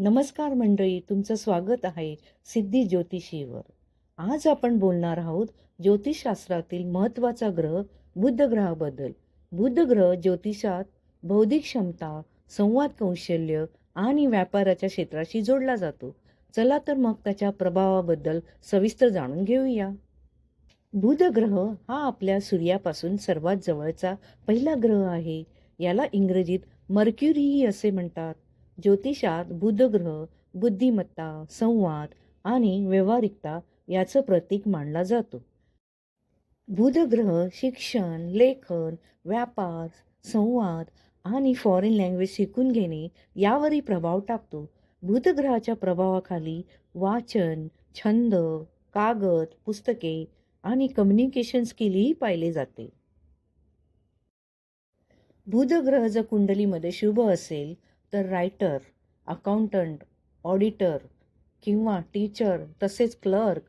नमस्कार मंडळी तुमचं स्वागत आहे सिद्धी ज्योतिषीवर. आज आपण बोलणार आहोत ज्योतिषशास्त्रातील महत्त्वाचा ग्रह बुद्ध ग्रहाबद्दल बुद्ध ग्रह ज्योतिषात बौद्धिक क्षमता संवाद कौशल्य आणि व्यापाराच्या क्षेत्राशी जोडला जातो. चला तर मग त्याच्या प्रभावाबद्दल सविस्तर जाणून घेऊया. बुध ग्रह हा आपल्या सूर्यापासून सर्वात जवळचा पहिला ग्रह आहे. याला इंग्रजीत मर्क्युरीही असे म्हणतात. ज्योतिषात बुधग्रह बुद्धिमत्ता संवाद आणि व्यवहारिकता याचं प्रतीक मानला जातो. बुधग्रह शिक्षण लेखन व्यापार संवाद आणि फॉरेन लँग्वेज शिकून घेणे यावरही प्रभाव टाकतो. बुधग्रहाच्या प्रभावाखाली वाचन छंद कागद पुस्तके आणि कम्युनिकेशन स्किलही पाहिले जाते. बुधग्रह जर कुंडलीमध्ये शुभ असेल तर रायटर अकाउंटंट ऑडिटर किंवा टीचर तसेच क्लर्क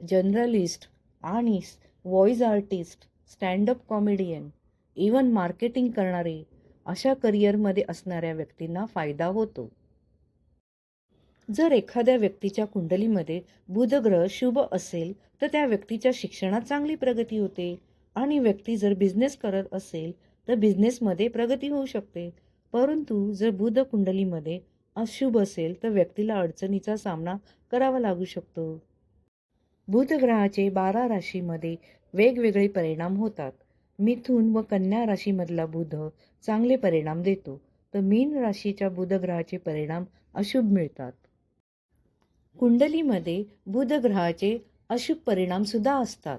जर्नलिस्ट आणि voice artist standup comedian even marketing करणारे अशा करिअरमध्ये असणाऱ्या व्यक्तींना फायदा होतो. जर एखाद्या व्यक्तीच्या कुंडलीमध्ये बुधग्रह शुभ असेल तर त्या व्यक्तीच्या शिक्षणात चांगली प्रगती होते आणि व्यक्ती जर बिझनेस करत असेल तर बिझनेसमध्ये प्रगती होऊ शकते. परंतु जर बुध कुंडलीमध्ये अशुभ असेल तर व्यक्तीला अडचणीचा सामना करावा लागू शकतो. बुधग्रहाचे बारा राशीमध्ये वेगवेगळे परिणाम होतात. मिथून व कन्या राशीमधला बुध चांगले परिणाम देतो. तर मीन राशीच्या बुधग्रहाचे परिणाम अशुभ मिळतात. कुंडलीमध्ये बुधग्रहाचे अशुभ परिणामसुद्धा असतात.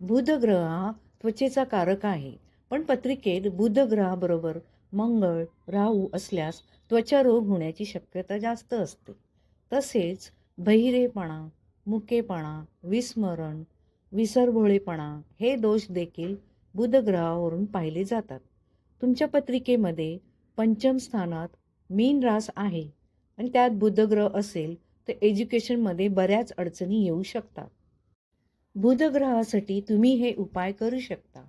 बुधग्रह हा त्वचेचा कारक आहे. पण पत्रिकेत बुधग्रहाबरोबर मंगळ राहू असल्यास त्वचा रोग होण्याची शक्यता जास्त असते. तसेच बहिरेपणा मुकेपणा विस्मरण विसरभोळेपणा हे दोष देखील बुधग्रहावरून पाहिले जातात. तुमच्या पत्रिकेमध्ये पंचम स्थानात मीन रास आहे आणि त्यात बुधग्रह असेल तर एज्युकेशनमध्ये बऱ्याच अडचणी येऊ शकतात. बुधग्रहासाठी तुम्ही हे उपाय करू शकता.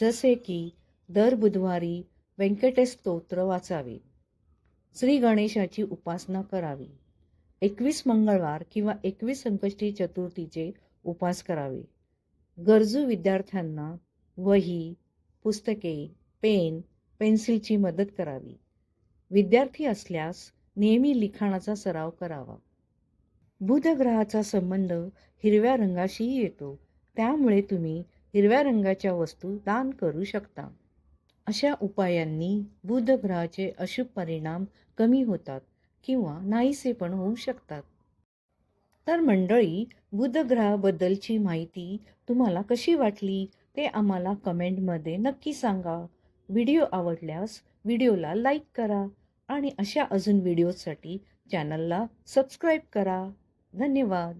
जसे की दर बुधवारी व्यंकटेश स्तोत्र वाचावे. श्री गणेशाची उपासना करावी. एकवीस मंगळवार किंवा एकवीस संकष्टी चतुर्थीचे उपास करावे. गरजू विद्यार्थ्यांना वही पुस्तके पेन पेन्सिलची मदत करावी. विद्यार्थी असल्यास नेहमी लिखाणाचा सराव करावा. बुधग्रहाचा संबंध हिरव्या रंगाशीही येतो. त्यामुळे तुम्ही हिरव्या रंगाच्या वस्तू दान करू शकता. अशा उपायांनी बुधग्रहाचे अशुभ परिणाम कमी होतात किंवा नाहीसे पण होऊ शकतात. तर मंडळी बुधग्रहाबद्दलची माहिती तुम्हाला कशी वाटली ते आम्हाला कमेंटमध्ये नक्की सांगा. व्हिडिओ आवडल्यास व्हिडिओला लाईक करा आणि अशा अजून व्हिडिओसाठी चॅनलला सबस्क्राईब करा. धन्यवाद.